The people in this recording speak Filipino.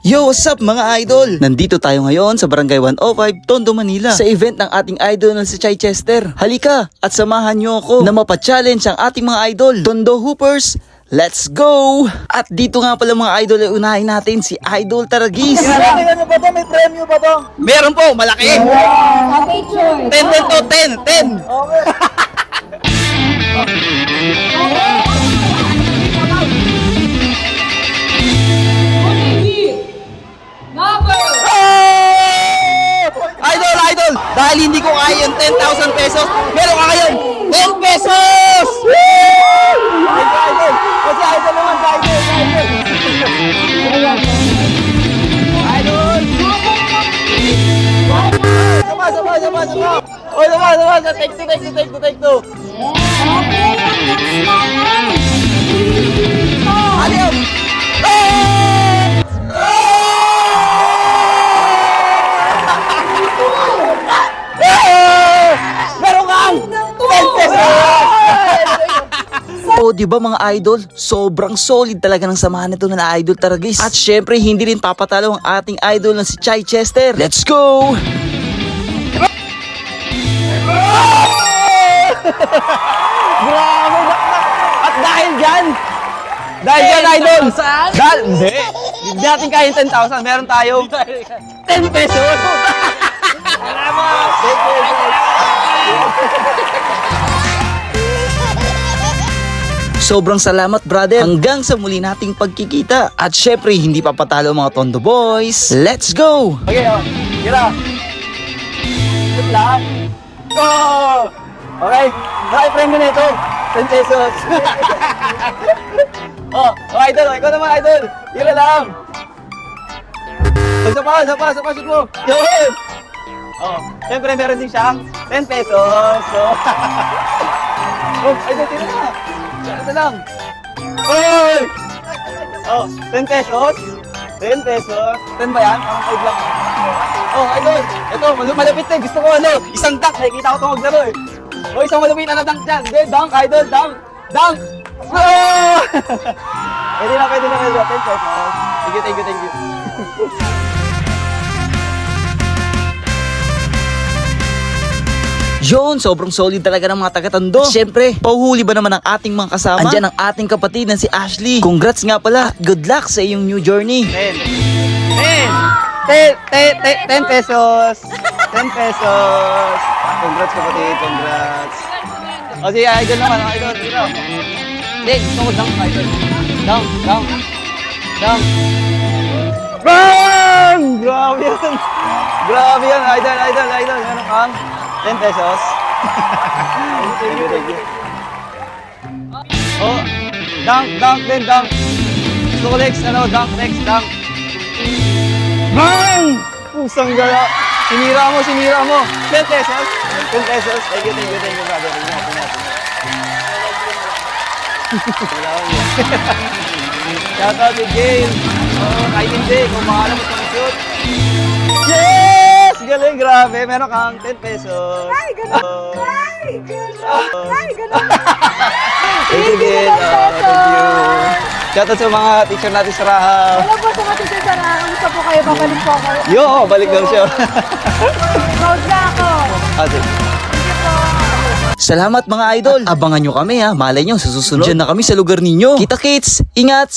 Yo, what's up mga idol? Nandito tayo ngayon sa Barangay 105, Tondo, Manila sa event ng ating idol na si Chai Chester. Halika at samahan niyo ako na mapa-challenge ang ating mga idol, Tondo Hoopers. Let's go! At dito nga pala mga idol ay unahin natin si Idol Taragis. Ano ba to? May premyo ba to? Meron po, malaki! Okay, choice. 10 10 to, 10, 10! Okay. 1,000 pesos, meron ka ngayon 10 pesos! Woo! Ano. Kasi ano ano. idol, kasi idol naman, idol, idol. Idol! Sama, sama, sama, sama! O, sama, sama, take two, take two, take two, take two! Yeah. O, di ba mga idol? Sobrang solid talaga ng samahan nito na idol Taragis. At syempre, hindi rin papatalo ang ating idol na si Chai Chester. Let's go! Grabe! At dahil dyan, dahil dyan, idol! Dahil, hindi! Hindi natin kaya yung 10,000. Meron tayo 10 pesos! Salamat! 10 pesos! Sobrang salamat brother. Hanggang sa muli nating pagkikita. At syempre, hindi papatalo mga Tondo Boys. Let's go! Okay, oh. Gira. Good luck. Go! Okay. Nakay friend na ito. 10 pesos. oh, oh, idol. Ikaw naman, idol. Gira lang. Oh, Isa pa, isa pa, isa pa, shoot mo. Yun! Oh, siyempre meron din siyang 10 pesos. So, oh, idol, tira na. Ito lang. Oy! Oh, 10 pesos. 10 pesos. 10 ba yan? Parang 5 lang. Oh, idol. Ito, mal- malapit eh. Gusto ko ano, isang dunk. Nakikita ko ito maglaro eh. Oh, isang malapit na dunk dyan. Hindi, dunk, idol, dunk. Dunk! Oh! pwede na, pwede na, pwede na. 10 pesos. Thank you, thank you, thank you. Yun, sobrang solid talaga ng mga taga-Tondo. At syempre, pauhuli ba naman ang ating mga kasama? Andyan ang ating kapatid na si Ashley. Congrats nga pala. At good luck sa iyong new journey. 10. 10! 10, 10, 10 pesos. 10 pesos. Congrats kapatid, congrats. O sige, idol naman, idol. Dito. Hindi, gusto ko dunk, idol. Dunk, dunk. Dunk. Bang! Grabe yan. Grabe yan, idol, idol, idol. Meron kang 10 pesos. thank you, thank you. Oh, dunk, dunk din, dunk. Ko next, ano, dunk, next, dunk. Bang! Pusang gala. Sinira mo, sinira mo. 10 pesos. 10 pesos. Thank you, thank you, thank you, brother. Ingat. Wala ko yun. Shoutout to Jane. Oh, kahit hindi, kung maalam mo sa shoot. Galing, grabe. Meron kang 10 pesos. Ay, ganun. Ay, ganun. Ay, ganun. Thank you. Oh, thank you. Shoutout sa mga teacher natin sa Rahab. Alam po sa mga teacher sa Kamusta po kayo? Babalik po ako. Yo, balik daw siya. Proud na ako. Ah. Salamat mga idol. At abangan nyo kami ha. Malay nyo, sa susunod dyan na kami sa lugar ninyo. Kita kits, ingat!